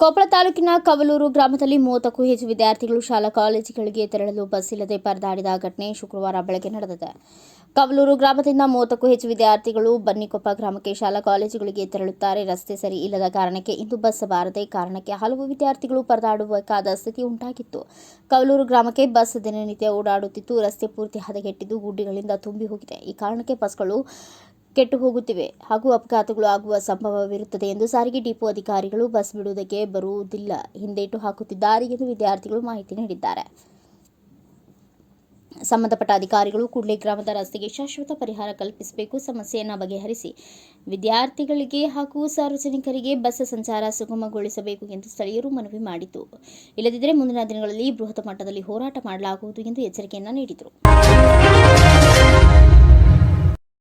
ತಾಲೂಕಿನ ಕವಲೂರು ಗ್ರಾಮದಲ್ಲಿ ಮೂವತ್ತಕ್ಕೂ ಹೆಚ್ಚು ವಿದ್ಯಾರ್ಥಿಗಳು ಶಾಲಾ ಕಾಲೇಜುಗಳಿಗೆ ತೆರಳಲು ಬಸ್ ಇಲ್ಲದೆ ಪರದಾಡಿದ ಘಟನೆ ಶುಕ್ರವಾರ ಬೆಳಗ್ಗೆ ನಡೆದಿದೆ. ಕವಲೂರು ಗ್ರಾಮದಿಂದ ಮೂವತ್ತಕ್ಕೂ ಹೆಚ್ಚು ವಿದ್ಯಾರ್ಥಿಗಳು ಬನ್ನಿಕೊಪ್ಪ ಗ್ರಾಮಕ್ಕೆ ಶಾಲಾ ಕಾಲೇಜುಗಳಿಗೆ ತೆರಳುತ್ತಾರೆ. ರಸ್ತೆ ಸರಿ ಇಲ್ಲದ ಕಾರಣಕ್ಕೆ ಇಂದು ಬಸ್ ಬಾರದೆ ಕಾರಣಕ್ಕೆ ಹಲವು ವಿದ್ಯಾರ್ಥಿಗಳು ಪರದಾಡಬೇಕಾದ ಸ್ಥಿತಿ ಉಂಟಾಗಿತ್ತು. ಕವಲೂರು ಗ್ರಾಮಕ್ಕೆ ಬಸ್ ದಿನನಿತ್ಯ ಓಡಾಡುತ್ತಿತ್ತು. ರಸ್ತೆ ಪೂರ್ತಿ ಹದಗೆಟ್ಟಿದ್ದು ಗುಡ್ಡಿಗಳಿಂದ ತುಂಬಿ ಹೋಗಿದೆ. ಈ ಕಾರಣಕ್ಕೆ ಬಸ್ಗಳು ಕೆಟ್ಟು ಹೋಗುತ್ತಿವೆ ಹಾಗೂ ಅಪಘಾತಗಳು ಆಗುವ ಸಂಭವವಿರುತ್ತದೆ ಎಂದು ಸಾರಿಗೆ ಡಿಪೋ ಅಧಿಕಾರಿಗಳು ಬಸ್ ಬಿಡುವುದಕ್ಕೆ ಬರುವುದಿಲ್ಲ. ಹಿಂದೇಟು ಹಾಕುತ್ತಿದ್ದಾರೆ ಎಂದು ವಿದ್ಯಾರ್ಥಿಗಳು ಮಾಹಿತಿ ನೀಡಿದ್ದಾರೆ. ಸಂಬಂಧಪಟ್ಟ ಅಧಿಕಾರಿಗಳು ಕೂಡಲೇ ಗ್ರಾಮದ ರಸ್ತೆಗೆ ಶಾಶ್ವತ ಪರಿಹಾರ ಕಲ್ಪಿಸಬೇಕು, ಸಮಸ್ಯೆಯನ್ನು ಬಗೆಹರಿಸಿ ವಿದ್ಯಾರ್ಥಿಗಳಿಗೆ ಹಾಗೂ ಸಾರ್ವಜನಿಕರಿಗೆ ಬಸ್ ಸಂಚಾರ ಸುಗಮಗೊಳಿಸಬೇಕು ಎಂದು ಸ್ಥಳೀಯರು ಮನವಿ ಮಾಡಿತು ಇಲ್ಲದಿದ್ದರೆ ಮುಂದಿನ ದಿನಗಳಲ್ಲಿ ಬೃಹತ್ ಮಟ್ಟದಲ್ಲಿ ಹೋರಾಟ ಮಾಡಲಾಗುವುದು ಎಂದು ಎಚ್ಚರಿಕೆಯನ್ನು ನೀಡಿದರು.